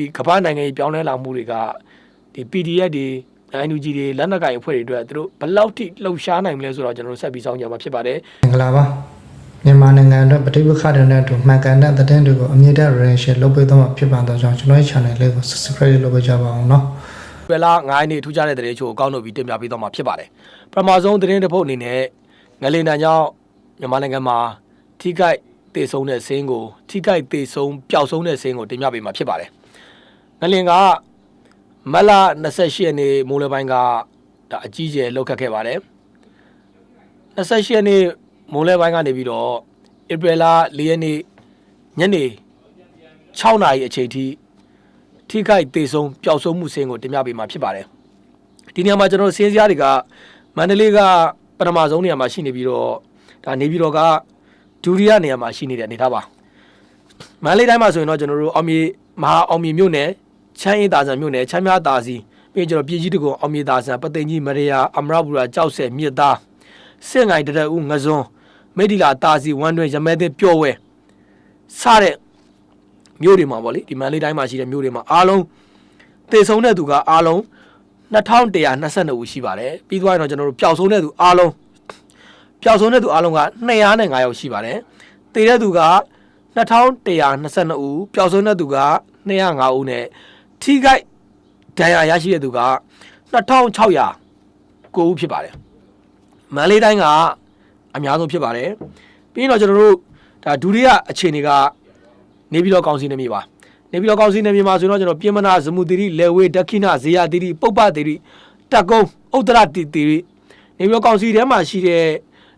ဒီကမ္ဘာနိုင်ငံကြီးပြောင်းလဲလာမှုတွေကဒီ PDF တွေ NUG တွေလက်နက်ကိုင်အဖွဲ့တွေအတွက်သူတို့ဘယ်လောက်ထိလှုပ်ရှားနိုင်မလဲဆိုတော့ကျွန်တော်တို့ဆက်ပြီးစောင့်ကြမှာဖြစ်ပါတယ်မင်္ဂလာပါမြန်မာနိုင်ငံအတွက်ပဋိပက္ခတွေနဲ့အတူမှန်ကန်တဲ့သတင်းတွေကိုအမြင့်တဲ့ relation လုပ်ပေးသွားမှာဖြစ်ပါတော့ကြောင့်ကျွန်တော်ရဲ့ channel လေးကို subscribe လုပ်ပေးကြပါအောင်နော်ဝယ်လာ9နေ့ထူးခြားတဲ့သတင်းချို့အကောင့်လုပ်ပြီးတင်ပြပေးသွားမှာဖြစ်ပါတယ်ပထမဆုံးသတင်းတစ်ပုဒ်အနေနဲ့ငလင်တန်ကြောင့်မြန်မာနိုင်ငံမှာထိခိုက်ဒေဆုံးတဲ့ဆင်းကိုထိခိုက်ဒေဆုံးပျောက်ဆုံးတဲ့ဆင်းကိုတင်ပြပေးမှာဖြစ်ပါတယ် ငလင်ကမတ်လ28ရက်နေ့မိုးလယ်ပိုင်းကဒါအကြီးကျယ်လောက်ခတ်ခဲ့ပါတယ်။28ရက်နေ့မိုးလယ်ပိုင်းကနေပြီးတော့ဧပြီလ4ရက်နေ့ညနေ6နာရီအချိန်ထိထိခိုက်ဒေဆုံးပျောက်ဆုံးမှုစင်းကိုတင်ပြပေးမှာဖြစ်ပါတယ်ဒီနေရာမှာကျွန်တော်တို့စင်းစရာတွေကမန္တလေးကပထမဆုံးနေရာမှာရှိနေပြီးတော့ဒါနေပြီးတော့ကဒုတိယနေရာမှာရှိနေတဲ့အနေထားပါမန္တလေးတိုင်းမှာဆိုရင်တော့ကျွန်တော်တို့အောင်မြေမဟာအောင်မြေမြို့နယ် ချမ်းအေးတာဆန်မြို့နယ်ချမ်းမြတာစီပြီးရင်ကျွန်တော်ပြည်ကြီးတကုံအောင်မြေတာဆန်ပသိမ်ကြီးမရယာအမရပူရာကြောက်ဆယ်မြစ်သားစင့်ငိုင်တရက်ဦးငစွန်းမိတ်ဒီလာတာစီဝမ်းတွင်ရမဲသိပျော်ဝဲစတဲ့မြို့တွေမှာပေါ့လေဒီမန္တလေးတိုင်းမှာရှိတဲ့မြို့တွေမှာအားလုံးသေဆုံးတဲ့သူကအားလုံး2122ဦးရှိပါတယ်ပြီးသွားရင်တော့ကျွန်တော်တို့ပျောက်ဆုံးတဲ့သူအားလုံးပျောက်ဆုံးတဲ့သူအားလုံးက205ယောက်ရှိပါတယ်သေတဲ့သူက2122ဦးပျောက်ဆုံးတဲ့သူက205ဦးနဲ့ ထိခိုက်ဒဏ်ရာရရှိတဲ့သူက2600ကိုဦးဖြစ်ပါတယ်မန္တလေးတိုင်းကအများဆုံးဖြစ်ပါတယ်ပြီးရင်တော့ကျွန်တော်တို့ဒါဒုတိယအခြေအနေကနေပြည်တော်ကောင်စီနယ်မြေပါနေပြည်တော်ကောင်စီနယ်မြေမှာဆိုတော့ကျွန်တော်ပြင်မနာဇမှုတိရိလေဝေဒက္ခိဏဇေယတိရိပုပ္ပတိရိတက်ကုန်းဥတ္တရတိတိရိနေပြည်တော်ကောင်စီထဲမှာရှိတဲ့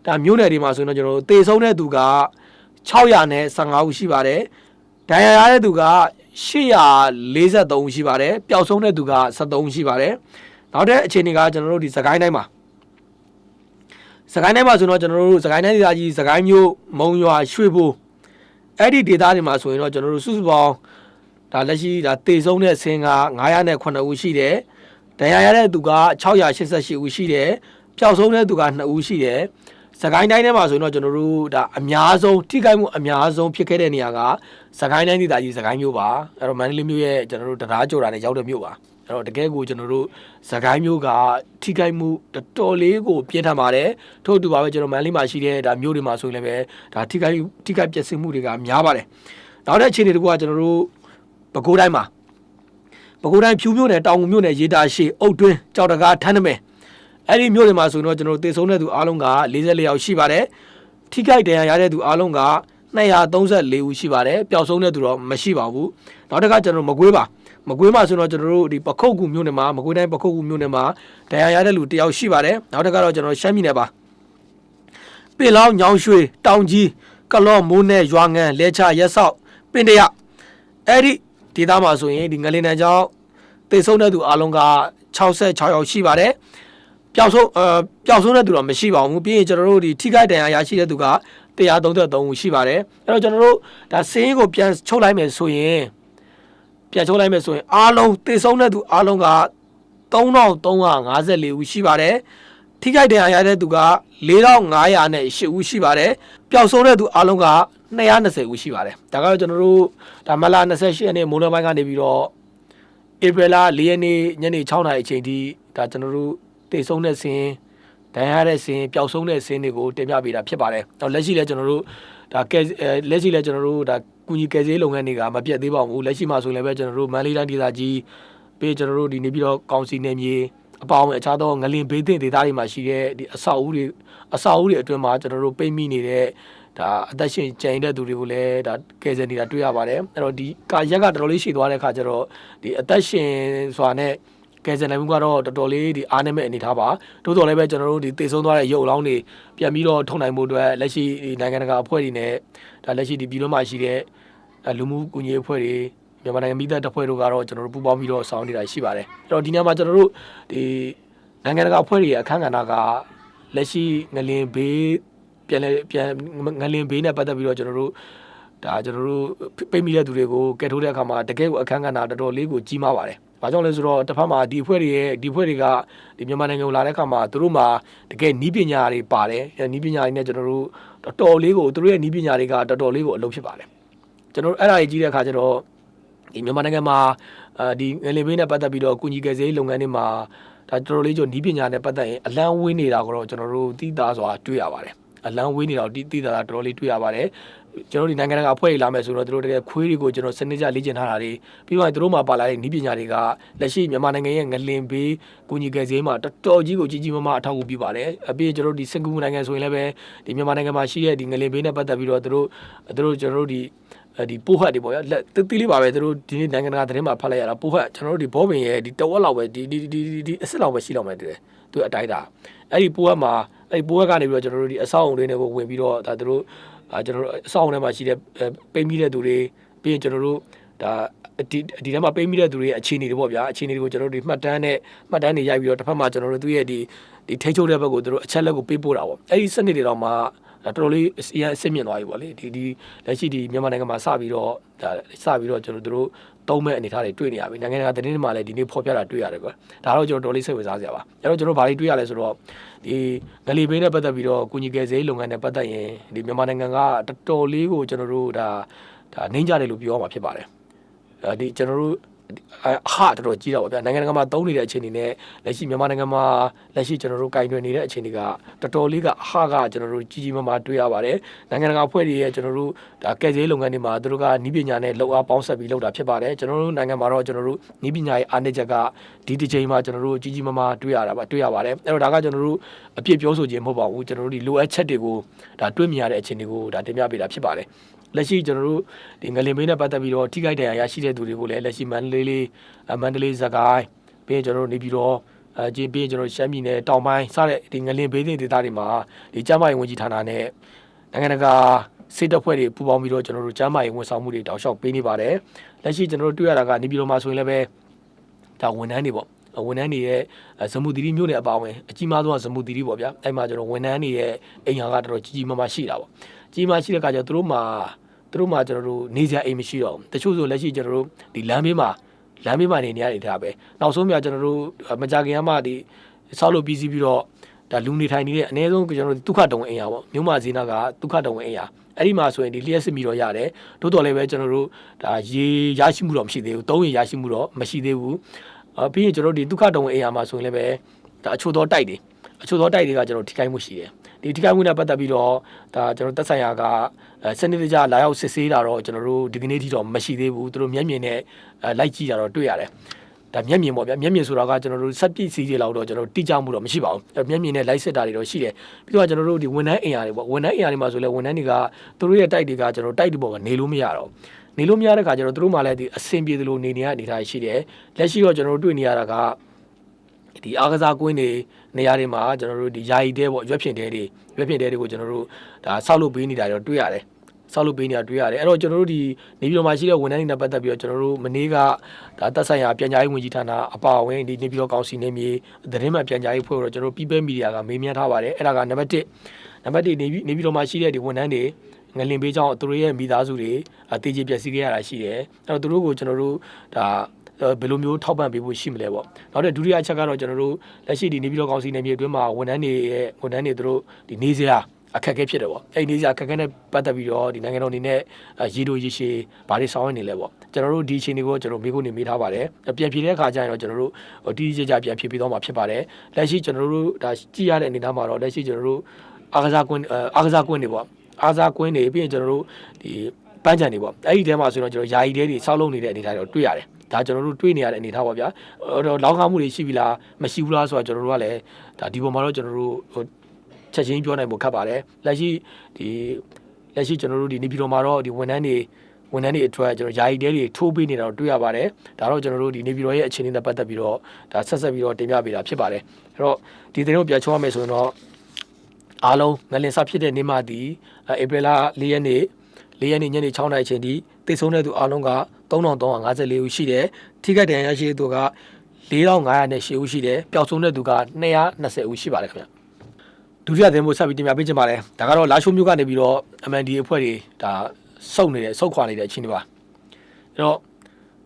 ဒါမြို့နယ်တွေမှာဆိုရင်တော့ကျွန်တော်တို့တေဆုံးတဲ့သူက600နဲ့15ဦးရှိပါတယ်ဒဏ်ရာရတဲ့သူက 843ဦးရှိပါတယ်ပျောက်ဆုံးတဲ့သူက73ဦးရှိပါတယ်နောက်တဲ့အခြေအနေကကျွန်တော်တို့ဒီစကိုင်းတိုင်းမှာစကိုင်းတိုင်းမှာဆိုတော့ကျွန်တော်တို့စကိုင်းတိုင်းဒေသကြီးစကိုင်းမြို့မုံရွာရွှေဘိုအဲ့ဒီဒေတာတွေမှာဆိုရင်တော့ကျွန်တော်တို့စုစုပေါင်းဒါလက်ရှိဒါတေဆုံးတဲ့ဆင်းက909ဦးရှိတယ်။ဒဏ်ရာရတဲ့သူက688ဦးရှိတယ်။ပျောက်ဆုံးတဲ့သူက2ဦးရှိတယ်။စကိုင်းတိုင်းထဲမှာဆိုရင်တော့ကျွန်တော်တို့ဒါအများဆုံးထိခိုက်မှုအများဆုံးဖြစ်ခဲ့တဲ့နေရာက စကိုင်းတိုင်းဒေသကြီးစကိုင်းမြို့ပါ။အဲ့တော့မန္တလေးမြို့ရဲ့ကျွန်တော်တို့တရားကြော်တာနဲ့ရောက်တဲ့မြို့ပါ။အဲ့တော့တကယ်ကိုကျွန်တော်တို့စကိုင်းမြို့ကထိခိုက်မှုတော်တော်လေးကိုပြင်းထန်ပါတယ်။ထို့အတူပါပဲကျွန်တော်မန္တလေးမှာရှိတဲ့ဒါမြို့တွေမှာဆိုရင်လည်းပဲဒါထိခိုက်ထိခိုက်ပျက်စီးမှုတွေကများပါတယ်။နောက်တဲ့အခြေအနေတကူကကျွန်တော်တို့ပဲခူးတိုင်းမှာပဲခူးတိုင်းဖြူမြို့နယ်တောင်ငူမြို့နယ်ရေတာရှိအုတ်တွင်းကြောက်တကားထန်းနမဲအဲ့ဒီမြို့တွေမှာဆိုရင်တော့ကျွန်တော်တို့တေဆုံးတဲ့သူအားလုံးက44ယောက်ရှိပါတယ်။ထိခိုက်ဒဏ်ရာရတဲ့သူအားလုံးက 234ဦးရှိပါတယ်။ပျောက်ဆုံးတဲ့သူတော့မရှိပါဘူး။နောက်တစ်ခါကျွန်တော်မကွေးပါမကွေးမှာဆိုတော့ကျွန်တော်တို့ဒီပခုတ်ကူမြို့နယ်မှာမကွေးတိုင်းပခုတ်ကူမြို့နယ်မှာဒဏ်ရာရတဲ့လူတယောက်ရှိပါတယ်။နောက်တစ်ခါတော့ကျွန်တော်ရှမ်းပြည်နယ်ပါ။ပေလောင်းညောင်ရွှေတောင်ကြီးကလော့မိုးနဲ့ရွာငံလဲချရက်ဆောက်ပင်တရအဲ့ဒီဒေသမှာဆိုရင်ဒီငလင်တန်ကြောင့်တေဆုံးတဲ့သူအလုံးက66ယောက်ရှိပါတယ် ပျောက်ဆုံးအဲပျောက်ဆုံးတဲ့သူတော့မရှိပါဘူးပြီးရင်ကျွန်တော်တို့ဒီထိခိုက်ဒဏ်ရာရရှိတဲ့သူက133ဦးရှိပါတယ်အဲ့တော့ကျွန်တော်တို့ဒါစင်းကိုပြန်ချုပ်လိုက်မယ်ဆိုရင်ပြန်ချုပ်လိုက်မယ်ဆိုရင်အားလုံးတေဆုံးတဲ့သူအားလုံးက3354ဦးရှိပါတယ်ထိခိုက်ဒဏ်ရာရတဲ့သူက4500နဲ့8ဦးရှိပါတယ်ပျောက်ဆုံးတဲ့သူအားလုံးက220ဦးရှိပါတယ်ဒါကတော့ကျွန်တော်တို့ဒါမလာ28ရက်နေ့မိုးလပိုင်းကနေပြီးတော့ဧပြီလ4ရက်နေ့ညနေ6နာရီအချိန်ထိဒါကျွန်တော်တို့ တေဆုံးတဲ့ဆင်းဒဏ်ရာရတဲ့ဆင်းပျောက်ဆုံးတဲ့ဆင်းတွေကိုတင်ပြပေးတာဖြစ်ပါတယ်တော့လက်ရှိလည်းကျွန်တော်တို့ဒါကဲအဲလက်ရှိလည်းကျွန်တော်တို့ဒါကုညီကယ်ဆယ်လုပ်ငန်းတွေကမပြတ်သေးပါဘူးလက်ရှိမှာဆိုရင်လည်းပဲကျွန်တော်တို့မန္တလေးတိုင်းဒေသကြီးပြီးကျွန်တော်တို့ဒီနေပြီးတော့ကောင်စီနယ်မြေအပေါင်းအခြားသောငလင်ဘေးသင့်ဒေသတွေမှာရှိတဲ့ဒီအဆောက်အဦတွေအဆောက်အဦတွေအတွင်းမှာကျွန်တော်တို့ပိတ်မိနေတဲ့ဒါအသက်ရှင်ကျန်တဲ့သူတွေကိုလည်းဒါကယ်ဆယ်နေတာတွေ့ရပါတယ်အဲ့တော့ဒီကာရက်ကတော်တော်လေးရှိသွားတဲ့အခါကျတော့ဒီအသက်ရှင်စွာနဲ့ ကယ်ဆယ်နိုင်မှုကတော့တော်တော်လေးဒီအားနည်းမဲ့အနေထားပါတိုးတော်လည်းပဲကျွန်တော်တို့ဒီတည်ဆုံးသွားတဲ့ရုပ်အလောင်းတွေပြန်ပြီးတော့ထုံနိုင်မှုအတွက်လက်ရှိဒီနိုင်ငံတကာအဖွဲ့တွေနဲ့ဒါလက်ရှိဒီပြည်တွင်းမှာရှိတဲ့ဒါလူမှုကူညီရေးအဖွဲ့တွေမြန်မာနိုင်ငံမိသက်တပ်ဖွဲ့တို့ကတော့ကျွန်တော်တို့ပူးပေါင်းပြီးတော့ဆောင်နေတာရှိပါတယ်အဲ့တော့ဒီညမှာကျွန်တော်တို့ဒီနိုင်ငံတကာအဖွဲ့တွေရဲ့အခမ်းကဏ္ဍကလက်ရှိငလင်ဘေးပြန်လဲပြန်ငလင်ဘေးနဲ့ပတ်သက်ပြီးတော့ကျွန်တော်တို့ ဒါကျွန်တော်တို့ပိတ်မိတဲ့သူတွေကိုကယ်ထုတ်တဲ့အခါမှာတကယ်ကိုအခမ်းကဏ္ဍတော်တော်လေးကိုကြီးမားပါတယ်။ဘာကြောင့်လဲဆိုတော့တစ်ဖက်မှာဒီအဖွဲ့တွေရဲ့ဒီအဖွဲ့တွေကဒီမြန်မာနိုင်ငံကိုလာတဲ့အခါမှာသူတို့မှာတကယ်နီးပညာတွေပါတယ်။နီးပညာတွေနဲ့ကျွန်တော်တို့တော်တော်လေးကိုသူတို့ရဲ့နီးပညာတွေကတော်တော်လေးကိုအလုပ်ဖြစ်ပါတယ်။ကျွန်တော်တို့အဲ့ဒါကြီးကြီးတဲ့အခါကျတော့ဒီမြန်မာနိုင်ငံမှာအာဒီငလင်ဘေးနဲ့ပတ်သက်ပြီးတော့ကုညီကယ်ဆယ်ရေးလုပ်ငန်းတွေမှာဒါတော်တော်လေးကျွန်တော်နီးပညာနဲ့ပတ်သက်ရင်အလန်းဝေးနေတာကိုတော့ကျွန်တော်တို့သိသားစွာတွေ့ရပါတယ်အလန်းဝေးနေတာကိုသိသားတာတော်တော်လေးတွေ့ရပါတယ် ကျွန်တော်တို့ဒီနိုင်ငံတကာအဖွဲ့တွေလာမယ်ဆိုတော့တို့တကယ်ခွေးတွေကိုကျွန်တော်စနစ်ကျလေ့ကျင့်ထားတာတွေပြီးတော့တို့မှာပါလာတဲ့နီးပညာတွေကလက်ရှိမြန်မာနိုင်ငံရဲ့ငလင်ဘေးကုညီကယ်ဆယ်ရေးမှာတော်တော်ကြီးကိုကြီးကြီးမားမားအထောက်အကူပြုပါတယ်အပြင်ကျွန်တော်တို့ဒီစင်ကာပူနိုင်ငံဆိုရင်လည်းပဲဒီမြန်မာနိုင်ငံမှာရှိတဲ့ဒီငလင်ဘေးနဲ့ပတ်သက်ပြီးတော့တို့တို့ကျွန်တော်တို့ဒီအဲဒီပိုးဟတ်တွေပေါ့ရလက်တတိလေးပါပဲသူတို့ဒီနေ့နိုင်ငံတကာသတင်းမှာဖတ်လိုက်ရတာပိုးဟတ်ကျွန်တော်တို့ဒီဘောပင်ရဲ့ဒီတဝက်လောက်ပဲဒီဒီဒီဒီဒီအစ်စ်လောက်ပဲရှိလောက်မယ်တူတယ်သူအတိုင်းတာအဲ့ဒီပိုးဟတ်မှာအဲ့ဒီပိုးဟတ်ကနေပြီးတော့ကျွန်တော်တို့ဒီအဆောက်အုံတွေနဲ့ကိုဝင်ပြီးတော့ဒါသူတို့ အာကျွန်တော်တို့အဆောက်အုံထဲမှာရှိတဲ့ပိတ်မိတဲ့သူတွေပြီးရင်ကျွန်တော်တို့ဒါဒီဒီထဲမှာပိတ်မိတဲ့သူတွေရဲ့အခြေအနေတွေပေါ့ဗျာအခြေအနေတွေကိုကျွန်တော်တို့ဒီမှတ်တမ်းနဲ့မှတ်တမ်းတွေရိုက်ပြီးတော့တစ်ဖက်မှာကျွန်တော်တို့သူ့ရဲ့ဒီဒီထိချုပ်တဲ့ဘက်ကိုသူတို့အချက်လက်ကိုပေးပို့တာပေါ့အဲ့ဒီစနစ်တွေတော့မှတော်တော်လေးအရင်အစ်မြင့်သွားပြီပေါ့လေဒီဒီလက်ရှိဒီမြန်မာနိုင်ငံမှာစပြီးတော့ဒါစပြီးတော့ကျွန်တော်တို့ သုံးမဲ့အနေထားတွေတွေ့နေရပြီနိုင်ငံတကာသတင်းတွေမှာလည်းဒီနေ့ဖော်ပြတာတွေ့ရတယ်ကွာဒါတော့ကျွန်တော်တော်လေးစိတ်ဝင်စားစရာပါအဲ့တော့ကျွန်တော်ဘာတွေတွေ့ရလဲဆိုတော့ဒီငလီဘေးနဲ့ပတ်သက်ပြီးတော့ကုညီကယ်ဆယ်ရေးလုပ်ငန်းနဲ့ပတ်သက်ရင်ဒီမြန်မာနိုင်ငံကတော်တော်လေးကိုကျွန်တော်တို့ဒါဒါနှိမ့်ကြတယ်လို့ပြောရမှာဖြစ်ပါတယ်အဲဒီကျွန်တော်တို့ အဟာတော်တော်ကြီးတော့ဗျာနိုင်ငံတကာမှာသုံးနေတဲ့အခြေအနေနဲ့လက်ရှိမြန်မာနိုင်ငံမှာလက်ရှိကျွန်တော်တို့ကင်တွယ်နေတဲ့အခြေအနေကတော်တော်လေးကအဟာကကျွန်တော်တို့ကြီးကြီးမားမားတွေ့ရပါတယ်နိုင်ငံတကာအဖွဲ့တွေရဲ့ကျွန်တော်တို့ဒါကယ်ဆယ်ရေးလုပ်ငန်းတွေမှာသူတို့ကနီးပညာနဲ့လောက်အားပေါင်းဆက်ပြီးလုပ်တာဖြစ်ပါတယ်ကျွန်တော်တို့နိုင်ငံမှာတော့ကျွန်တော်တို့နီးပညာရဲ့အားနည်းချက်ကဒီတစ်ချိန်မှာကျွန်တော်တို့ကြီးကြီးမားမားတွေ့ရတာပါတွေ့ရပါတယ်အဲ့တော့ဒါကကျွန်တော်တို့အပြည့်ပြောဆိုခြင်းမဟုတ်ပါဘူးကျွန်တော်တို့ဒီလိုအပ်ချက်တွေကိုဒါတွေ့မြင်ရတဲ့အခြေအနေကိုဒါတင်ပြပေးတာဖြစ်ပါတယ် လက်ရှိကျွန်တော်တို့ဒီငလင်မင်းနဲ့ပတ်သက်ပြီးတော့ထိခိုက်ဒဏ်ရာရရှိတဲ့သူတွေကိုလည်းလက်ရှိမန္တလေးလေးမန္တလေးစကိုင်းပြီးရင်ကျွန်တော်တို့နေပြီးတော့အဲကျင်းပြီးရင်ကျွန်တော်ရှမ်းပြည်နယ်တောင်ပိုင်းစတဲ့ဒီငလင်ဘေးသင်းဒေသတွေမှာဒီကျမ်းမာရေးဝန်ကြီးဌာနနဲ့နိုင်ငံတကာစစ်တပ်ဖွဲ့တွေပူးပေါင်းပြီးတော့ကျွန်တော်တို့ကျမ်းမာရေးဝန်ဆောင်မှုတွေတောက်လျှောက်ပေးနေပါတယ်လက်ရှိကျွန်တော်တို့တွေ့ရတာကနေပြည်တော်မှာဆိုရင်လည်းပဲဒါဝန်ထမ်းတွေပေါ့ ဝန်ထမ်းတွေရဲ့ဇမူတီရီမျိုးနဲ့အပါဝင်အကြီးမားဆုံးဇမူတီရီပေါ့ဗျာအဲ့မှာကျွန်တော်ဝန်ထမ်းတွေရဲ့အိမ်ဟာကတော်တော်ကြီးကြီးမားမားရှိတာပေါ့ကြီးမားရှိတဲ့အခါကျတော့သူတို့မှာသူတို့မှာကျွန်တော်တို့နေစရာအိမ်မရှိတော့ဘူးတချို့ဆိုလက်ရှိကျွန်တော်တို့ဒီလမ်းဘေးမှာလမ်းဘေးမှာနေနေရနေတာပဲနောက်ဆုံးမြကျွန်တော်တို့မကြခင်ကမှဒီဆောက်လုပ်ပြီးစီးပြီးတော့ဒါလူနေထိုင်နေတဲ့အနည်းဆုံးကျွန်တော်တို့ဒုက္ခတုံအိမ်ရပေါ့မြို့မဈေးနာကဒုက္ခတုံအိမ်ရအဲ့ဒီမှာဆိုရင်ဒီလျှက်စစ်ပြီးတော့ရတယ်တိုးတော်လည်းပဲကျွန်တော်တို့ဒါရေရရှိမှုတော့မရှိသေးဘူးသုံးရေရရှိမှုတော့မရှိသေးဘူးအ ပြီးရင်ကျွန်တော်တို့ဒီဒုက္ခတုံအိမ်ရမှာဆိုရင်လည်းပဲဒါအချို့သောတိုက်တွေအချို့သောတိုက်တွေကကျွန်တော်ထိခိုက်မှုရှိတယ်ဒီထိခိုက်မှုနဲ့ပတ်သက်ပြီးတော့ဒါကျွန်တော်တက်ဆိုင်ရာကအဲစနစ်တကျလာရောက်စစ်ဆေးတာတော့ကျွန်တော်တို့ဒီကနေ့ထိတော့မရှိသေးဘူးသူတို့မျက်မြင်နဲ့အဲလိုက်ကြည့်တာတော့တွေ့ရတယ်ဒါမျက်မြင်ပေါ့ဗျာမျက်မြင်ဆိုတာကကျွန်တော်တို့စက်ပစ္စည်းတွေလောက်တော့ကျွန်တော်တို့တိကျမှုတော့မရှိပါဘူးအဲမျက်မြင်နဲ့လိုက်စစ်တာတွေတော့ရှိတယ်ပြီးတော့ကျွန်တော်တို့ဒီဝန်ထမ်းအင်အားတွေပေါ့ဝန်ထမ်းအင်အားတွေမှာဆိုလဲဝန်ထမ်းတွေကသူတို့ရဲ့တိုက်တွေကကျွန်တော်တိုက်တွေပေါ်ကနေလို့မရတော့ နေလို့မရတဲ့ခါကျတော့သူတို့မှလည်းဒီအဆင်ပြေသလိုနေနေရအနေထားရှိတယ်လက်ရှိတော့ကျွန်တော်တို့တွေ့နေရတာကဒီအားကစားကွင်းတွေနေရာတွေမှာကျွန်တော်တို့ဒီယာယီတဲပေါ့ရွက်ဖြင့်တဲတွေရွက်ဖြင့်တဲတွေကိုကျွန်တော်တို့ဒါဆောက်လုပ်ပေးနေတာတော့တွေ့ရတယ်ဆောက်လုပ်ပေးနေတာတွေ့ရတယ်အဲ့တော့ကျွန်တော်တို့ဒီနေပြည်တော်မှာရှိတဲ့ဝန်ထမ်းတွေနဲ့ပတ်သက်ပြီးတော့ကျွန်တော်တို့မနေ့ကဒါတက်ဆိုင်ရာပြန်ကြားရေးဝန်ကြီးဌာနအပါအဝင်ဒီနေပြည်တော်ကောင်စီနေမြေသတင်းမှန်ပြန်ကြားရေးဖွဲ့တော့ကျွန်တော်တို့ People Media ကမေးမြန်းထားပါတယ်အဲ့ဒါကနံပါတ်1နံပါတ်1နေပြည်နေပြည်တော်မှာရှိတဲ့ဒီဝန်ထမ်းတွေ ငလင်ပေးကြောင်းသူတို့ရဲ့မိသားစုတွေအသေးချေပျက်စီးခဲ့ရတာရှိတယ်အဲ့တော့သူတို့ကိုကျွန်တော်တို့ဒါဘယ်လိုမျိုးထောက်ပံ့ပေးဖို့ရှိမလဲပေါ့နောက်တဲ့ဒုတိယအချက်ကတော့ကျွန်တော်တို့လက်ရှိဒီနေပြည်တော်ကောင်စီနယ်မြေအတွင်းမှာဝန်ထမ်းတွေရဲ့ဝန်ထမ်းတွေသူတို့ဒီနေစရာအခက်အခဲဖြစ်တယ်ပေါ့အဲ့ဒီနေစရာအခက်အခဲနဲ့ပတ်သက်ပြီးတော့ဒီနိုင်ငံတော်အနေနဲ့ရေတိုရေရှည်ဘာတွေဆောင်ရွက်နေလဲပေါ့ကျွန်တော်တို့ဒီအချိန်တွေကိုကျွန်တော်မိခုနေမိထားပါတယ်ပြန်ဖြေတဲ့အခါကျရင်တော့ကျွန်တော်တို့တီးတီးကြကြပြန်ဖြေပြီးတော့မှာဖြစ်ပါတယ်လက်ရှိကျွန်တော်တို့ဒါကြည့်ရတဲ့အနေအထားမှာတော့လက်ရှိကျွန်တော်တို့အားကစားကွင်းအားကစားကွင်းတွေပေါ့ အားကစားကွင်းတွေပြီးရင်ကျွန်တော်တို့ဒီပန်းချံတွေပေါ့အဲ့ဒီထဲမှာဆိုတော့ကျွန်တော်ယာယီတဲတွေစောက်လုပ်နေတဲ့အနေအထားတွေတွေ့ရတယ်ဒါကျွန်တော်တို့တွေ့နေရတဲ့အနေအထားပါဗျာတော့လောင်းကားမှုတွေရှိပြီလားမရှိဘူးလားဆိုတော့ကျွန်တော်တို့ကလည်းဒါဒီပေါ်မှာတော့ကျွန်တော်တို့ဟိုချက်ချင်းပြောနိုင်ဖို့ခက်ပါတယ်လက်ရှိဒီလက်ရှိကျွန်တော်တို့ဒီနေပြည်တော်မှာတော့ဒီဝန်ထမ်းတွေဝန်ထမ်းတွေအတွက်ကျွန်တော်ယာယီတဲတွေထိုးပေးနေတာတော့တွေ့ရပါတယ်ဒါတော့ကျွန်တော်တို့ဒီနေပြည်တော်ရဲ့အခြေအနေနဲ့ပတ်သက်ပြီးတော့ဒါဆက်ဆက်ပြီးတော့တင်ပြပေးတာဖြစ်ပါတယ်အဲ့တော့ဒီသတင်းကိုပြန်ချုံရမယ်ဆိုရင်တော့ အားလုံးငလင်စဖြစ်တဲ့နေ့မှဒီဧပြီလ၄ရက်နေ့၄ရက်နေ့ညနေ6:00နာရီချိန်ထိတိတ်ဆုံးတဲ့သူအားလုံးက3354ဦးရှိတယ်ထိခိုက်ဒဏ်ရာရရှိတဲ့သူက4508ဦးရှိတယ်ပျောက်ဆုံးတဲ့သူက220ဦးရှိပါတယ်ခင်ဗျဒုတိယသင်ဖို့ဆက်ပြီးတင်ပြပေးချင်ပါတယ်ဒါကတော့လာရှိုးမျိုးကနေပြီးတော့ MND အဖွဲ့တွေဒါစုပ်နေတဲ့စုပ်ခွာနေတဲ့အခြေအနေပါအဲ့တော့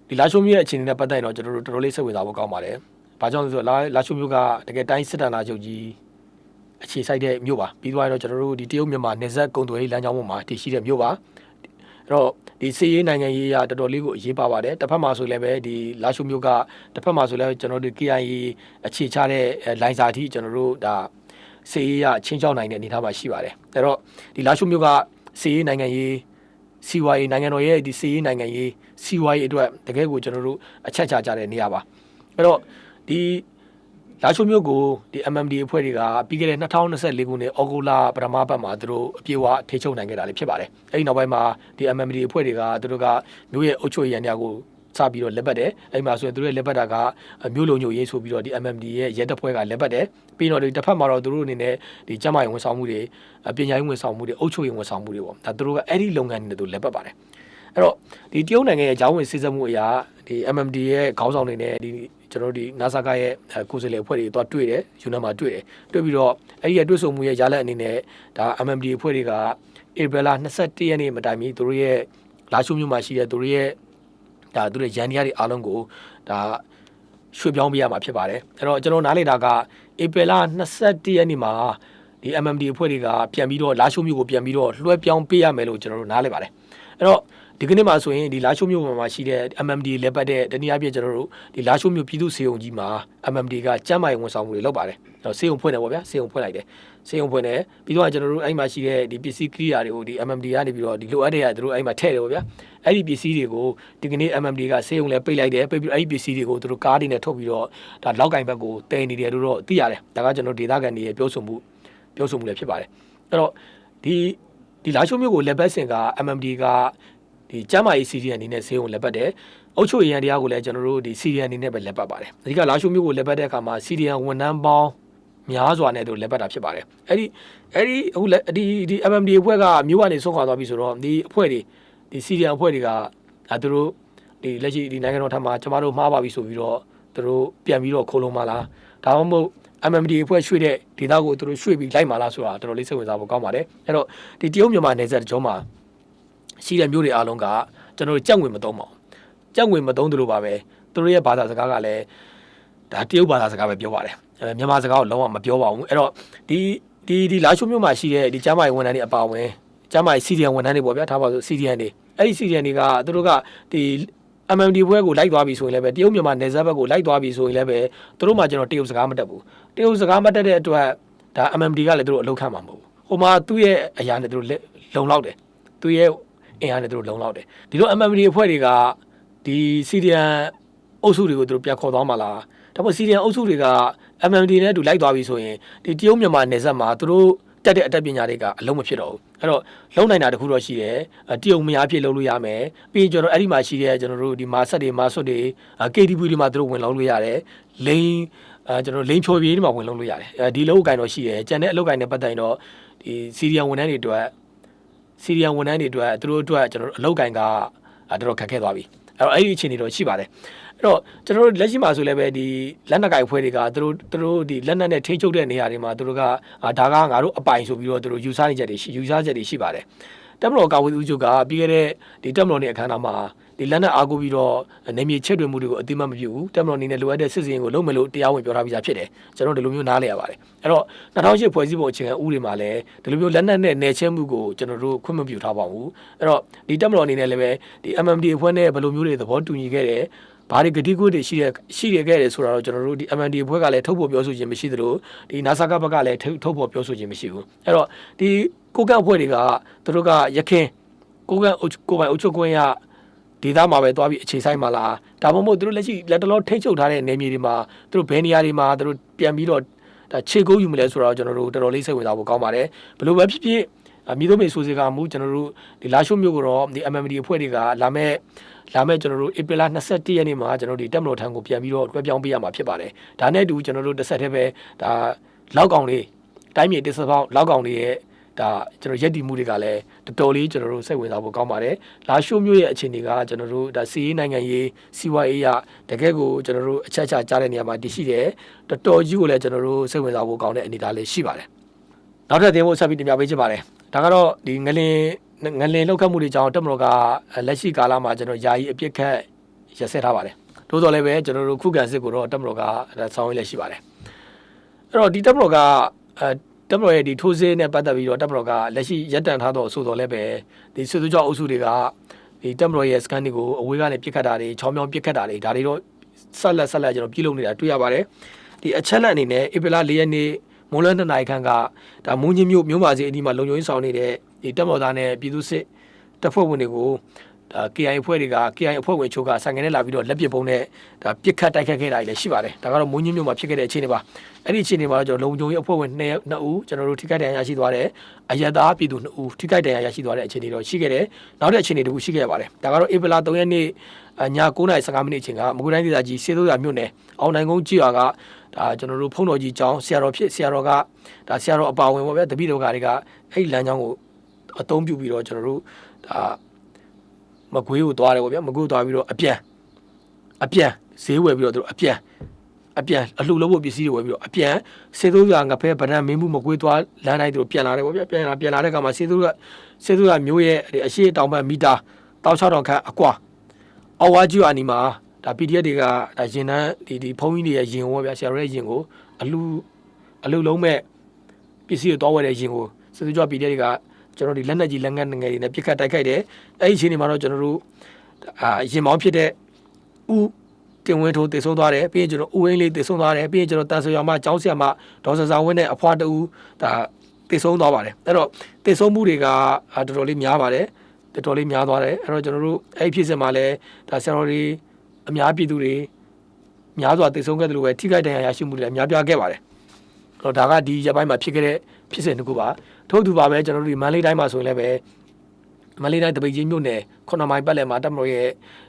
ဒီလာရှိုးမျိုးရဲ့အခြေအနေနဲ့ပတ်သက်ရင်တော့ကျွန်တော်တို့တော်တော်လေးစိတ်ဝင်စားဖို့ကောင်းပါတယ်ဘာကြောင့်လဲဆိုတော့လာလာရှိုးမျိုးကတကယ်တိုင်းစစ်တမ်းလာချုပ်ကြီး အခြေစိုက်တဲ့မြို့ပါပြီးသွားရင်တော့ကျွန်တော်တို့ဒီတရုတ်မြန်မာနေဆက်ကုံသွေးလမ်းကြောင်းပေါ်မှာတည်ရှိတဲ့မြို့ပါအဲ့တော့ဒီစီရေးနိုင်ငံရေးရတော်တော်လေးကိုအရေးပါပါတယ်တစ်ဖက်မှာဆိုလည်းပဲဒီလာရှိုမျိုးကတစ်ဖက်မှာဆိုလည်းကျွန်တော်တို့ KIA အခြေချတဲ့လိုင်စာအထိကျွန်တော်တို့ဒါစီရေးရချင်းချောက်နိုင်တဲ့အနေအထားမှာရှိပါတယ်အဲ့တော့ဒီလာရှိုမျိုးကစီရေးနိုင်ငံရေးစီဝါရေးနိုင်ငံတော်ရဲ့ဒီစီရေးနိုင်ငံရေးစီဝါရေးအတွက်တကယ်ကိုကျွန်တော်တို့အချက်ချကြတဲ့နေရာပါအဲ့တော့ဒီ လာချိုမျိုးကိုဒီ MMD အဖွဲ့တွေကပြီးခဲ့တဲ့2024ခုနှစ်ဩဂုတ်လပထမပတ်မှာသူတို့အပြေအဝထိချုပ်နိုင်ခဲ့တာလေးဖြစ်ပါတယ်။အဲဒီနောက်ပိုင်းမှာဒီ MMD အဖွဲ့တွေကသူတို့ကမျိုးရဲ့အုပ်ချုပ်ရေးရန်တရားကိုစပြီးတော့လက်ပတ်တယ်။အဲဒီမှာဆိုရင်သူတို့ရဲ့လက်ပတ်တာကမျိုးလုံးညိုရေးဆိုပြီးတော့ဒီ MMD ရဲ့ရဲတပ်ဖွဲ့ကလက်ပတ်တယ်။ပြီးတော့ဒီတစ်ဖက်မှာတော့သူတို့အနေနဲ့ဒီကျန်းမာရေးဝန်ဆောင်မှုတွေပညာရေးဝန်ဆောင်မှုတွေအုပ်ချုပ်ရေးဝန်ဆောင်မှုတွေပေါ့။ဒါသူတို့ကအဲ့ဒီလုပ်ငန်းတွေနဲ့သူလက်ပတ်ပါတယ်။အဲ့တော့ဒီတရုတ်နိုင်ငံရဲ့ဂျောင်းဝင်စစ်စက်မှုအရာဒီ MMD ရဲ့ခေါင်းဆောင်တွေနဲ့ဒီ ကျွန်တော်တို့ဒီ NASA ကရဲ့ကိုယ်စားလှယ်အဖွဲ့တွေတော့တွေ့တယ်ယူနာမှာတွေ့တယ်တွေ့ပြီးတော့အဲ့ဒီရဲ့တွေ့ဆုံမှုရဲ့ရလဒ်အနေနဲ့ဒါ MMD အဖွဲ့တွေကဧပြီလ21ရက်နေ့မတိုင်မီသူတို့ရဲ့လာရှုမြို့မှာရှိတဲ့သူတို့ရဲ့ဒါသူတို့ရန်တရားတွေအားလုံးကိုဒါရွှေ့ပြောင်းပေးရမှာဖြစ်ပါတယ်အဲ့တော့ကျွန်တော်နားလေတာကဧပြီလ21ရက်နေ့မှာဒီ MMD အဖွဲ့တွေကပြန်ပြီးတော့လာရှုမြို့ကိုပြန်ပြီးတော့လွှဲပြောင်းပေးရမယ်လို့ကျွန်တော်တို့နားလေပါတယ်အဲ့တော့ ဒီကနေ့မှာဆိုရင်ဒီလာရှိုးမြို့မှာရှိတဲ့ MMD လက်ပတ်တဲ့တနည်းအားဖြင့်ကျွန်တော်တို့ဒီလာရှိုးမြို့ပြည်သူ့စေုံကြီးမှာ MMD ကကျမ်းမာရေးဝန်ဆောင်မှုတွေလုပ်ပါတယ်။တော့စေုံဖွင့်တယ်ပေါ့ဗျာစေုံဖွင့်လိုက်တယ်။စေုံဖွင့်တယ်ပြီးတော့ကျွန်တော်တို့အဲ့မှာရှိတဲ့ဒီပစ္စည်းကိရိယာတွေကိုဒီ MMD ကနေပြီးတော့ဒီလိုအပ်တဲ့ရသူတို့အဲ့မှာထည့်တယ်ပေါ့ဗျာ။အဲ့ဒီပစ္စည်းတွေကိုဒီကနေ့ MMD ကစေုံလည်းပိတ်လိုက်တယ်ပိတ်ပြီးအဲ့ဒီပစ္စည်းတွေကိုသူတို့ကားတွေနဲ့ထုတ်ပြီးတော့ဒါလောက်ကင်ဘက်ကိုတင်နေတယ်လို့တော့သိရတယ်။ဒါကကျွန်တော်ဒေသခံတွေရဲ့ပြောဆိုမှုပြောဆိုမှုလည်းဖြစ်ပါတယ်။အဲ့တော့ဒီဒီလာရှိုးမြို့ကိုလက်ပတ်စင်က MMD က ဒီကျမ်းမာရေး CDN အနေနဲ့ဈေးကိုလက်ပတ်တယ်။အုတ်ချုပ်ရန်တရားကိုလည်းကျွန်တော်တို့ဒီ CDN အနေနဲ့ပဲလက်ပတ်ပါတယ်။အဓိကလာရှိုးမျိုးကိုလက်ပတ်တဲ့အခါမှာ CDN ဝန်ထမ်းပေါင်းများစွာနဲ့တို့လက်ပတ်တာဖြစ်ပါတယ်။အဲ့ဒီအဲ့ဒီအခုလက်ဒီဒီ MMD အဖွဲ့ကမြို့ကနေဆုံးခွာသွားပြီဆိုတော့ဒီအဖွဲ့တွေဒီ CDN အဖွဲ့တွေကအဲသူတို့ဒီလက်ရှိဒီနိုင်ငံတော်ထံမှာကျမတို့မှားပါပြီဆိုပြီးတော့သူတို့ပြန်ပြီးတော့ခိုးလုံးမလားဒါမှမဟုတ် MMD အဖွဲ့ရွှေ့တဲ့ဒေသကိုသူတို့ရွှေ့ပြီးလိုက်มาလားဆိုတာတော်တော်လေးစိတ်ဝင်စားဖို့ကောင်းပါတယ်။အဲ့တော့ဒီတရုတ်မြန်မာနယ်စပ်တကြောမှာ ရှိတဲ့မျိုးတွေအားလုံးကကျွန်တော်တို့ကြက်ငွေမသုံးပါဘူး။ကြက်ငွေမသုံးသလိုပါပဲသူတို့ရဲ့ဘာသာစကားကလည်းဒါတရုတ်ဘာသာစကားပဲပြောပါတယ်။အဲမြန်မာစကားကိုလုံးဝမပြောပါဘူး။အဲ့တော့ဒီဒီဒီလာရှိုးမျိုးမှာရှိတဲ့ဒီကျမ်းမာရေးဝန်ထမ်းတွေအပါအဝင်ကျမ်းမာရေး CDN ဝန်ထမ်းတွေပေါ့ဗျာထားပါဆို CDN တွေအဲ့ဒီ CDN တွေကသူတို့ကဒီ MMD ဘွဲကိုလိုက်သွားပြီဆိုရင်လည်းပဲတရုတ်မြန်မာနယ်စပ်ဘက်ကိုလိုက်သွားပြီဆိုရင်လည်းပဲသူတို့မှကျွန်တော်တရုတ်စကားမတတ်ဘူးတရုတ်စကားမတတ်တဲ့အတွက်ဒါ MMD ကလည်းသူတို့အလုပ်ခံမှာမဟုတ်ဘူးဟိုမှာသူ့ရဲ့အရာနဲ့သူတို့လုံလောက်တယ်သူ့ရဲ့ အင်အားနဲ့သူတို့လုံလောက်တယ်ဒီလို MMD အဖွဲ့တွေကဒီ CDN အုပ်စုတွေကိုသူတို့ပြန်ခေါ်သွားမှာလားဒါပေမဲ့ CDN အုပ်စုတွေက MMD နဲ့အတူလိုက်သွားပြီဆိုရင်ဒီတရုတ်မြန်မာနယ်စပ်မှာသူတို့တက်တဲ့အတတ်ပညာတွေကအလုံးမဖြစ်တော့ဘူးအဲ့တော့လုံနိုင်တာတခုတော့ရှိတယ်တရုတ်မယားဖြစ်လုပ်လို့ရမယ်ပြီးရင်ကျွန်တော်အဲ့ဒီမှာရှိတဲ့ကျွန်တော်တို့ဒီမာဆက်တွေမာဆွတ်တွေ KTV တွေမှာသူတို့ဝင်လောက်လို့ရတယ်လိန်အဲကျွန်တော်လိန်ဖြော်ပြေးတွေမှာဝင်လောက်လို့ရတယ်အဲဒီလောက်ကိုင်တော့ရှိတယ်ကျန်တဲ့အလောက်ကိုင်နဲ့ပတ်သက်ရင်တော့ဒီစီရီယံဝန်ထမ်းတွေအတွက် စီရီယံဝန်ထမ်းတွေအတွက်သူတို့အတွက်ကျွန်တော်တို့အလောက်ကိုင်ကတော်တော်ခက်ခဲသွားပြီအဲ့တော့အဲ့ဒီအခြေအနေတော့ရှိပါတယ်အဲ့တော့ကျွန်တော်တို့လက်ရှိမှာဆိုလည်းပဲဒီလက်နက်ကိုင်ဖွဲ့တွေကသူတို့သူတို့ဒီလက်နက်နဲ့ထိချုပ်တဲ့နေရာတွေမှာသူတို့ကဒါကငါတို့အပိုင်ဆိုပြီးတော့သူတို့ယူဆနေချက်တွေရှိယူဆချက်တွေရှိပါတယ်တက်မတော်ကာဝေးဦးချုပ်ကပြီးခဲ့တဲ့ဒီတက်မတော်နေအခမ်းအနားမှာ ဒီလက်နက်အားကိုးပြီးတော့နေမြေချက်တွေမှုတွေကိုအတိမတ်မပြုဘူးတက်မတော်နေနဲ့လိုအပ်တဲ့စစ်စင်ကိုလုံးမလို့တရားဝင်ပြောထားပြီးသားဖြစ်တယ်ကျွန်တော်ဒီလိုမျိုးနားလည်ရပါတယ်အဲ့တော့2008ဖွဲ့စည်းပုံအခြေခံဥပဒေမှာလည်းဒီလိုမျိုးလက်နက်နဲ့နယ်ချဲမှုကိုကျွန်တော်တို့ခွင့်မပြုထားပါဘူးအဲ့တော့ဒီတက်မတော်အနေနဲ့လည်းပဲဒီ MMD အဖွဲ့နဲ့ဘယ်လိုမျိုးတွေသဘောတူညီခဲ့တယ်ဘာတွေဂတိကုတွေရှိရရှိရခဲ့တယ်ဆိုတာတော့ကျွန်တော်တို့ဒီ MND ဘွဲကလည်းထုတ်ဖို့ပြောဆိုခြင်းမရှိသလိုဒီ NASA ကဘက်ကလည်းထုတ်ဖို့ပြောဆိုခြင်းမရှိဘူးအဲ့တော့ဒီကိုကန့်အဖွဲ့တွေကသူတို့ကရခင်ကိုကန့်ကိုပိုင်အုပ်ချုပ်ခွင့်ရ ဒေသမှာပဲသွားပြီးအခြေဆိုင်မှာလားဒါမှမဟုတ်သူတို့လက်ရှိလက်တလောထိတ်ချုပ်ထားတဲ့နေမြေတွေမှာသူတို့ဘယ်နေရာတွေမှာသူတို့ပြန်ပြီးတော့ဒါခြေကုပ်ယူမလဲဆိုတော့ကျွန်တော်တို့တော်တော်လေးစိတ်ဝင်စားဖို့ကောင်းပါတယ်ဘယ်လိုပဲဖြစ်ဖြစ်အမီတို့မေဆိုစီကမူကျွန်တော်တို့ဒီလာရှိုးမျိုးကတော့ဒီ MMD အဖွဲ့တွေကလာမဲ့လာမဲ့ကျွန်တော်တို့ဧပြီလ21ရက်နေ့မှာကျွန်တော်တို့ဒီတက်မတော်ထံကိုပြန်ပြီးတော့တွဲပြောင်းပေးရမှာဖြစ်ပါတယ်ဒါနဲ့အတူကျွန်တော်တို့တစ်ဆက်တည်းပဲဒါလောက်ကောင်လေးတိုင်းမြေတစ်စပေါင်းလောက်ကောင်လေးရဲ့ ဒါကျွန်တော်ရက်တီမှုတွေကလည်းတော်တော်လေးကျွန်တော်တို့စိတ်ဝင်စားဖို့ကောင်းပါတယ်လာရှိုးမျိုးရဲ့အခြေအနေကကျွန်တော်တို့ဒါစီးရေးနိုင်ငံရေးစီးပွားရေးရတကယ်ကိုကျွန်တော်တို့အချက်အချကြားတဲ့နေရာမှာတည်ရှိတယ်တော်တော်ကြီးကိုလည်းကျွန်တော်တို့စိတ်ဝင်စားဖို့ကောင်းတဲ့အနေအထားလေးရှိပါတယ်နောက်ထပ်သင်ဖို့ဆက်ပြီးတင်ပြပေးချင်ပါတယ်ဒါကတော့ဒီငလင်ငလင်လောက်ခတ်မှုတွေကြောင့်တက်မတော်ကလက်ရှိကာလမှာကျွန်တော်ယာယီအပြစ်ခတ်ရစဲထားပါတယ်တိုးတော်လည်းပဲကျွန်တော်တို့ခုခံစစ်ကိုတော့တက်မတော်ကဆောင်းရည်လည်းရှိပါတယ်အဲ့တော့ဒီတက်မတော်ကအဲ တပ်မတော်ရဲ့ဒီထိုးစစ်နဲ့ပတ်သက်ပြီးတော့တပ်မတော်ကလက်ရှိရပ်တန့်ထားတော့ဆိုတော့လည်းပဲဒီစစ်သူကြောင့်အုပ်စုတွေကဒီတပ်မတော်ရဲ့စကန်တွေကိုအဝေးကနေပြစ်ခတ်တာတွေချောင်းမြောင်းပြစ်ခတ်တာတွေဒါတွေတော့ဆက်လက်ဆက်လက်ကျွန်တော်ပြုလုပ်နေတာတွေ့ရပါတယ်ဒီအချက်လက်အနေနဲ့ဧပြီလ၄ရက်နေ့မွန်လွဲ2နာရီခန့်ကဒါမုံချင်းမြို့မြို့မာစီအဒီမှာလုံခြုံရေးဆောင်နေတဲ့ဒီတပ်မတော်သားနဲ့ပြည်သူစစ်တပ်ဖွဲ့ဝင်တွေကိုဒါ KI အဖွဲ့တွေက KI အဖွဲ့ဝင်ချို့ကဆိုင်ငယ်နဲ့လာပြီးတော့လက်ပစ်ပုံးနဲ့ဒါပြစ်ခတ်တိုက်ခတ်ခဲ့တာတွေလည်းရှိပါတယ်ဒါကတော့မုံချင်းမြို့မှာဖြစ်ခဲ့တဲ့အခြေအနေပါအဲ့ဒီအခြေအနေမှာတော့ကျွန်တော်လုံခြုံရေးအဖွဲ့ဝင်2ယောက်2ဦးကျွန်တော်တို့ထိခိုက်ဒဏ်ရာရရှိသွားတယ်။အယက်သားပြည်သူ2ဦးထိခိုက်ဒဏ်ရာရရှိသွားတဲ့အခြေအနေတော့ရှိခဲ့တယ်။နောက်တဲ့အခြေအနေတစ်ခုရှိခဲ့ပါတယ်။ဒါကတော့ဧပြီလ3ရက်နေ့အည9:15မိနစ်အချိန်ကမကွေးတိုင်းဒေသကြီးစေတိုးရမြို့နယ်အောင်နိုင်ကုန်းကြီးရွာကဒါကျွန်တော်တို့ဖုံတော်ကြီးကျောင်းဆရာတော်ဖြစ်ဆရာတော်ကဒါဆရာတော်အပါဝင်ပေါ့ဗျာတပည့်တော်ကတွေကအဲ့ဒီလမ်းကြောင်းကိုအသုံးပြုပြီးတော့ကျွန်တော်တို့ဒါ မကွေးကိုသွားတယ်ပေါ့ဗျာမကွေးကိုသွားပြီးတော့အပြန်အပြန်ဈေးဝယ်ပြီးတော့သူတို့အပြန်အပြန်အလှလို့ဖို့ပစ္စည်းတွေဝယ်ပြီးတော့အပြန်စေသူကငဖဲဗဒံမင်းမှုမကွေးသွားလမ်းတိုင်းသူတို့ပြန်လာတယ်ပေါ့ဗျာပြန်လာပြန်လာတဲ့အခါမှာစေသူကစေသူကမျိုးရဲ့အရှိတောင်ဘက်မီတာ16000ခန့်အကွာအော်ဝါကျူအနီမှာဒါ PDF တွေကဒါရင်တန်းဒီဒီဖုန်းကြီးတွေရဲ့ရင်ပေါ့ဗျာဆရာရဲ့ရင်ကိုအလူအလူလုံးမဲ့ပစ္စည်းတွေတောဝယ်တဲ့ရင်ကိုစေသူက PDF တွေက ကျွန်တော်ဒီလက်နက်ကြီးလက်ငတ်ငယ်တွေနဲ့ပြစ်ခတ်တိုက်ခိုက်တယ်အဲ့ဒီအချိန်ဒီမှာတော့ကျွန်တော်တို့အာရင်မောင်းဖြစ်တဲ့ဥတင်ဝင်းထိုးတည်ဆုံးသွားတယ်ပြီးရင်ကျွန်တော်ဦးဝင်းလေးတည်ဆုံးသွားတယ်ပြီးရင်ကျွန်တော်တန်ဆွေရောင်မကျောင်းဆရာမဒေါ်စစာဝင်းနဲ့အဖွားတူဒါတည်ဆုံးသွားပါတယ်အဲ့တော့တည်ဆုံးမှုတွေကအာတော်တော်လေးများပါတယ်တော်တော်လေးများသွားတယ်အဲ့တော့ကျွန်တော်တို့အဲ့ဒီဖြစ်စဉ်မှာလည်းဒါဆရာတော်တွေအများပြည်သူတွေများစွာတည်ဆုံးခဲ့တယ်လို့ပဲထိခိုက်ဒဏ်ရာရရှိမှုတွေလည်းများပြားခဲ့ပါတယ်အဲ့တော့ဒါကဒီရက်ပိုင်းမှာဖြစ်ခဲ့တဲ့ဖြစ်စဉ်တစ်ခုပါ ထို့သူပါပဲကျွန်တော်တို့ဒီမန္တလေးတိုင်းမှာဆိုရင်လည်းပဲမန္တလေးတိုင်းတပိတ်ကြီးမြို့နယ်ခုနှစ်မိုင်ပတ်လည်မှာတပ်မတော်ရဲ့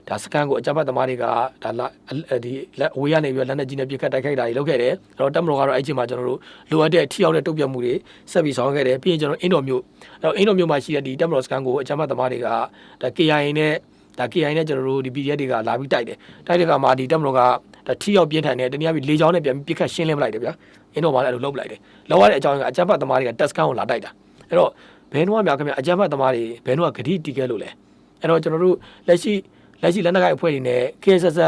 ဒါစကန်ကိုအကြမ်းဖက်သမားတွေကဒါလာဒီလက်အဝေးကနေပြီးတော့လက်နက်ကြီးနဲ့ပစ်ခတ်တိုက်ခိုက်တာတွေလုပ်ခဲ့တယ်အဲ့တော့တပ်မတော်ကတော့အဲ့ဒီအချိန်မှာကျွန်တော်တို့လိုအပ်တဲ့ထိရောက်တဲ့တုံ့ပြန်မှုတွေဆက်ပြီးဆောင်ရွက်ခဲ့တယ်ပြီးရင်ကျွန်တော်အင်းတော်မြို့အဲ့တော့အင်းတော်မြို့မှာရှိတဲ့ဒီတပ်မတော်စကန်ကိုအကြမ်းဖက်သမားတွေကဒါ KIA နဲ့ဒါ KIA နဲ့ကျွန်တော်တို့ဒီ PDF တွေကလာပြီးတိုက်တယ်တိုက်တဲ့အခါမှာဒီတပ်မတော်က ဒါထိရောက်ပြင်းထန်တဲ့တနည်းအားဖြင့်လေကြောင်းနဲ့ပြန်ပြီးပစ်ခတ်ရှင်းလင်းပလိုက်တယ်ဗျာအင်းတော်မှာလည်းအဲ့လိုလုပ်ပလိုက်တယ်လောက်ရတဲ့အကြောင်းကအကြမ်းဖက်သမားတွေကတက်စကန်ကိုလာတိုက်တာအဲ့တော့ဘယ်တော့မှများခင်ဗျအကြမ်းဖက်သမားတွေဘယ်တော့ဂတိတီးခဲ့လို့လဲအဲ့တော့ကျွန်တော်တို့လက်ရှိလက်ရှိလက်နက်ကိုင်အဖွဲ့တွေနဲ့ KSS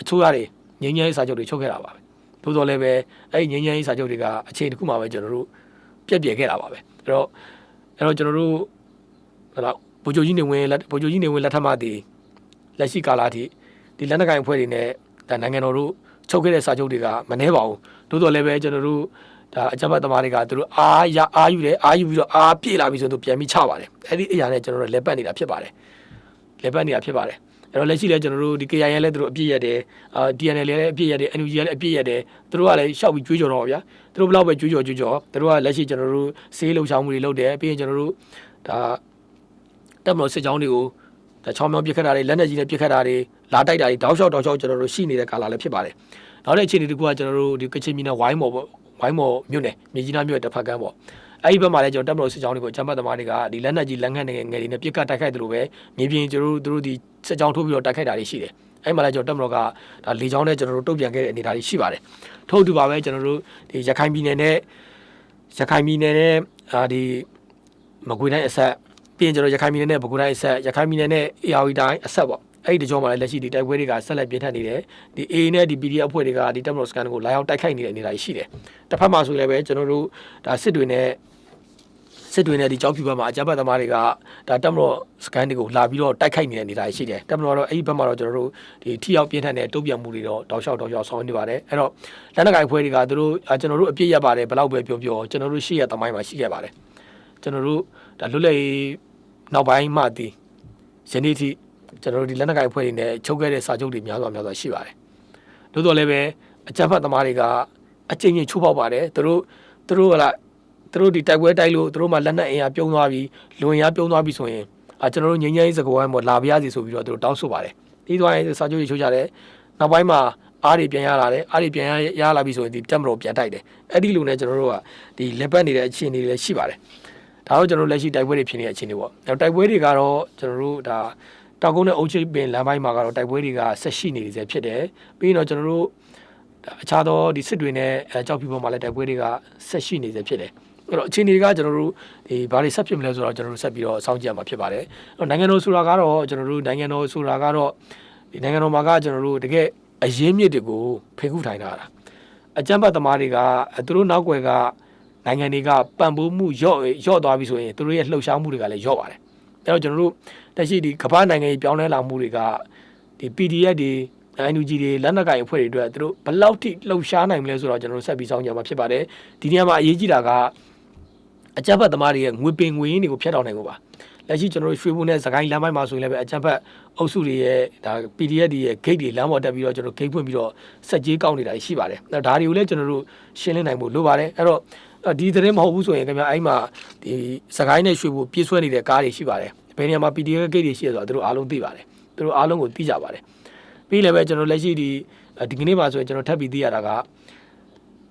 အချိုးရတွေငင်းငယ်ရေးစာချုပ်တွေချုပ်ခဲ့တာပါပဲသို့တော်လည်းပဲအဲ့ဒီငင်းငယ်ရေးစာချုပ်တွေကအချိန်တစ်ခုမှပဲကျွန်တော်တို့ပြက်ပြယ်ခဲ့တာပါပဲအဲ့တော့အဲ့တော့ကျွန်တော်တို့ဟဲ့လားဗိုလ်ချုပ်ကြီးနေဝင်လက်ဗိုလ်ချုပ်ကြီးနေဝင်လက်ထက်မှတည်လက်ရှိကာလအထိဒီလက်နက်ကိုင်အဖွဲ့တွေနဲ့ ဒါနိုင်ငံတော်တို့ချုပ်ခဲ့တဲ့စာချုပ်တွေကမနှဲပါဘူးသို့တော်လည်းပဲကျွန်တော်တို့ဒါအကြမ်းဖက်သမားတွေကသူတို့အားရအားယူတယ်အားယူပြီးတော့အားပြေလာပြီဆိုတော့ပြန်ပြီးချပါတယ်အဲ့ဒီအရာနဲ့ကျွန်တော်တို့လက်ပတ်နေတာဖြစ်ပါတယ်လက်ပတ်နေတာဖြစ်ပါတယ်အဲ့တော့လက်ရှိလဲကျွန်တော်တို့ဒီ KIA လည်းသူတို့အပြည့်ရတယ်အာ DNL လည်းအပြည့်ရတယ် NUG လည်းအပြည့်ရတယ်သူတို့ကလည်းရှောက်ပြီးကြွေးကြော်တော့ဗျာသူတို့ဘလောက်ပဲကြွေးကြော်ကြွေးကြော်သူတို့ကလက်ရှိကျွန်တော်တို့ဆေးလှုပ်ရှားမှုတွေလုပ်တယ်ပြီးရင်ကျွန်တော်တို့ဒါတက်မလို့စစ်ကြောင်းတွေကိုဒါချောင်းမြောင်းပြစ်ခတ်တာတွေလက်နက်ကြီးနဲ့ပြစ်ခတ်တာတွေ လာတိုက်တာတွေတောက်လျှောက်တောက်လျှောက်ကျွန်တော်တို့ရှိနေတဲ့ကာလလည်းဖြစ်ပါတယ်နောက်တဲ့အခြေအနေတစ်ခုကကျွန်တော်တို့ဒီကချင်ပြည်နယ်ဝိုင်းမော်ပေါ့ဝိုင်းမော်မြို့နယ်မြေကြီးနားမြို့တစ်ဖက်ကမ်းပေါ့အဲ့ဒီဘက်မှာလည်းကျွန်တော်တက်မလို့စစ်ကြောင်းတွေကိုချမ်းပတ်သမားတွေကဒီလက်နက်ကြီးလက်ငတ်ငယ်ငယ်တွေနဲ့ပြစ်ခတ်တိုက်ခိုက်တယ်လို့ပဲမြေပြင်ကျွန်တော်တို့တို့ဒီစစ်ကြောင်းထိုးပြီးတော့တိုက်ခိုက်တာတွေရှိတယ်အဲ့မှာလည်းကျွန်တော်တက်မလို့ကဒါလေကြောင်းနဲ့ကျွန်တော်တို့တုံ့ပြန်ခဲ့တဲ့အနေအထားတွေရှိပါတယ်ထို့အတူပါပဲကျွန်တော်တို့ဒီရခိုင်ပြည်နယ်နဲ့ရခိုင်ပြည်နယ်နဲ့အာဒီမကွေးတိုင်းအဆက်ပြီးရင်ကျွန်တော်ရခိုင်ပြည်နယ်နဲ့ပဲခူးတိုင်းအဆက်ရခိုင်ပြည်နယ်နဲ့ AR တိုင်းအဆက်ပေါ့ အဲ့ဒီတကြောမှာလည်းလက်ရှိဒီတိုက်ပွဲတွေကဆက်လက်ပြင်းထန်နေတယ်ဒီ A နဲ့ဒီ PDF အဖွဲ့တွေကဒီ terminal scan ကိုလာရောက်တိုက်ခိုက်နေတဲ့အနေအထားရှိတယ်တစ်ဖက်မှာဆိုလည်းပဲကျွန်တော်တို့ဒါစစ်တွေနဲ့စစ်တွေနဲ့ဒီကြောက်ဖြူဘက်မှာအကြမ်းဖက်သမားတွေကဒါ terminal scan တွေကိုလာပြီးတော့တိုက်ခိုက်နေတဲ့အနေအထားရှိတယ် terminal တော့အဲ့ဒီဘက်မှာတော့ကျွန်တော်တို့ဒီထိရောက်ပြင်းထန်တဲ့တုံ့ပြန်မှုတွေတော့တောက်လျှောက်တောက်လျှောက်ဆောင်နေပါတယ်အဲ့တော့လက်နက်ကိုင်အဖွဲ့တွေကသူတို့ကျွန်တော်တို့အပြစ်ရပါတယ်ဘယ်လောက်ပဲပြောပြောကျွန်တော်တို့ရှိရသမိုင်းမှာရှိခဲ့ပါတယ်ကျွန်တော်တို့ဒါလွတ်လပ်ရေးနောက်ပိုင်းမှတည်ယနေ့ထိ ကျွန်တော်တို့ဒီလက်နက်ကိုင်အဖွဲ့တွေနဲ့ချုပ်ခဲ့တဲ့စာချုပ်တွေများစွာများစွာရှိပါတယ်။သို့တော်လည်းပဲအကြမ်းဖက်သမားတွေကအကျဉ်းချင်းချိုးဖောက်ပါတယ်။သူတို့သူတို့ကလာသူတို့ဒီတိုက်ပွဲတိုက်လို့သူတို့မှလက်နက်အင်အားပြုံးသွားပြီးလွန်ရပြုံးသွားပြီးဆိုရင်အာကျွန်တော်တို့ငြိမ်းချမ်းရေးစကားဝိုင်းပေါ်လာပြရစီဆိုပြီးတော့သူတို့တောင်းဆိုပါတယ်။ပြီးသွားရင်စာချုပ်တွေချိုးကြတယ်။နောက်ပိုင်းမှာအားတွေပြန်ရလာတယ်အားတွေပြန်ရရလာပြီဆိုရင်ဒီတက်မတော်ပြန်တိုက်တယ်အဲ့ဒီလိုနဲ့ကျွန်တော်တို့ကဒီလက်ပတ်နေတဲ့အခြေအနေတွေလည်းရှိပါတယ်ဒါတော့ကျွန်တော်တို့လက်ရှိတိုက်ပွဲတွေဖြစ်နေတဲ့အခြေအနေပေါ့အဲ့တိုက်ပွဲတွေကတော့ကျွန်တော်တို့ဒါ တောင်ကုန်းနဲ့အုတ်ချိပင်လမ်းပိုင်းမှာကတော့တိုက်ပွဲတွေကဆက်ရှိနေသေးဖြစ်တယ်ပြီးရင်တော့ကျွန်တော်တို့အခြားသောဒီစစ်တွေနဲ့အဲကြောက်ဖြူပေါ်မှာလည်းတိုက်ပွဲတွေကဆက်ရှိနေသေးဖြစ်တယ်အဲ့တော့အခြေအနေတွေကကျွန်တော်တို့ဒီဘာတွေဆက်ဖြစ်မလဲဆိုတော့ကျွန်တော်တို့ဆက်ပြီးတော့စောင့်ကြည့်ရမှာဖြစ်ပါတယ်အဲ့တော့နိုင်ငံတော်ဆိုတာကတော့ကျွန်တော်တို့နိုင်ငံတော်ဆိုတာကတော့ဒီနိုင်ငံတော်မှာကကျွန်တော်တို့တကယ်အရင်းမြစ်တွေကိုဖိခုထိုင်ထားတာအကြမ်းဖက်သမားတွေကသူတို့နောက်ွယ်ကနိုင်ငံတွေကပံ့ပိုးမှုရော့ရော့သွားပြီဆိုရင်သူတို့ရဲ့လှုပ်ရှားမှုတွေကလည်းရော့ပါတယ် အဲ့တော့ကျွန်တော်တို့တက်ရှိဒီကမ္ဘာနိုင်ငံကြီးပြောင်းလဲလာမှုတွေကဒီ PDF တွေ NUG တွေလက်နက်ကိုင်အဖွဲ့တွေအတွက်သူတို့ဘယ်လောက်ထိလှုပ်ရှားနိုင်မလဲဆိုတော့ကျွန်တော်တို့ဆက်ပြီးစောင့်ကြမှာဖြစ်ပါတယ်ဒီနေရာမှာအရေးကြီးတာကအကြမ်းဖက်သမားတွေရဲ့ငွေပင်ငွေရင်းတွေကိုဖျက်တောက်နိုင်ဖို့ပါလက်ရှိကျွန်တော်တို့ရွှေဘုံနဲ့စကိုင်းလမ်းပိုင်းမှာဆိုရင်လည်းပဲအကြမ်းဖက်အုပ်စုတွေရဲ့ဒါ PDF တွေရဲ့ gate တွေလမ်းပေါ်တက်ပြီးတော့ကျွန်တော် gate ဖွင့်ပြီးတော့စက်ကြီးကောက်နေတာရှိပါတယ်အဲ့တော့ဒါတွေကိုလည်းကျွန်တော်တို့ရှင်းလင်းနိုင်ဖို့လိုပါတယ်အဲ့တော့ ဒီသတင်းမဟုတ်ဘူးဆိုရင်ခင်ဗျာအဲ့မှာဒီစကိုင်းနဲ့ရွှေဘုံပြေးဆွဲနေတဲ့ကားတွေရှိပါတယ်ဘယ်နေရာမှာ PDF gate တွေရှိရဆိုတော့သူတို့အားလုံးသိပါတယ်သူတို့အားလုံးကိုသိကြပါတယ်ပြီးလည်းပဲကျွန်တော်လက်ရှိဒီဒီကနေ့မှာဆိုရင်ကျွန်တော်ထပ်ပြီးသိရတာက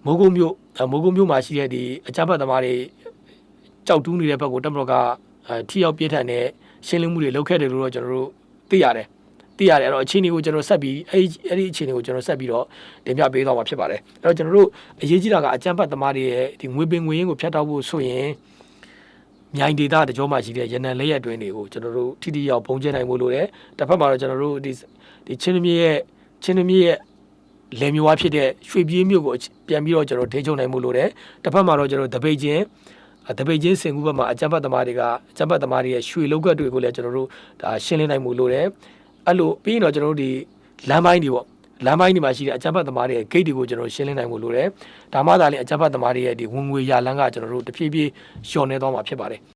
မိုးကုံမြို့မိုးကုံမြို့မှာရှိတဲ့ဒီအကြမ်းဖက်သမားတွေကြောက်တူးနေတဲ့ဘက်ကိုတက်မတော်ကအဲထိရောက်ပြည့်ထန်တဲ့ရှင်းလင်းမှုတွေလုပ်ခဲ့တယ်လို့တော့ကျွန်တော်တို့သိရတယ် သိရတယ်အဲ့တော့အခြေအနေကိုကျွန်တော်ဆက်ပြီးအဲ့ဒီအဲ့ဒီအခြေအနေကိုကျွန်တော်ဆက်ပြီးတော့တင်ပြပေးသွားမှာဖြစ်ပါတယ်အဲ့တော့ကျွန်တော်တို့အရေးကြီးတာကအကြမ်းဖက်သမားတွေရဲ့ဒီငွေပင်ငွေရင်းကိုဖျက်တောက်ဖို့ဆိုရင်မြိုင်ဒေတာတကြောမှရှိတဲ့ရနံလက်ရက်တွင်းတွေကိုကျွန်တော်တို့ထိထိရောက်ပုံကျဲနိုင်ဖို့လိုတယ်တစ်ဖက်မှာတော့ကျွန်တော်တို့ဒီဒီချင်းသမီးရဲ့ချင်းသမီးရဲ့လယ်မျိုးဝါဖြစ်တဲ့ရွှေပြေးမျိုးကိုပြန်ပြီးတော့ကျွန်တော်ထိချုံနိုင်မှုလိုတယ်တစ်ဖက်မှာတော့ကျွန်တော်တပိတ်ချင်းအဲတပိတ်ချင်းစင်ကူဘက်မှာအကြမ်းဖက်သမားတွေကအကြမ်းဖက်သမားတွေရဲ့ရွှေလောက်ကတ်တွေကိုလည်းကျွန်တော်တို့ဒါရှင်းလင်းနိုင်မှုလိုတယ် အဲ့လိုပြီးရင်တော့ကျွန်တော်တို့ဒီလမ်းပိုင်းတွေပေါ့လမ်းပိုင်းတွေမှာရှိတဲ့အကြမ်းဖက်သမားတွေရဲ့ gate တွေကိုကျွန်တော်ရှင်းလင်းနိုင်မှုလိုတယ်ဒါမှသာလေအကြမ်းဖက်သမားတွေရဲ့ဒီဝင်ငွေရလမ်းကကျွန်တော်တို့တဖြည်းဖြည်းလျှော့နေသွားမှာဖြစ်ပါတယ်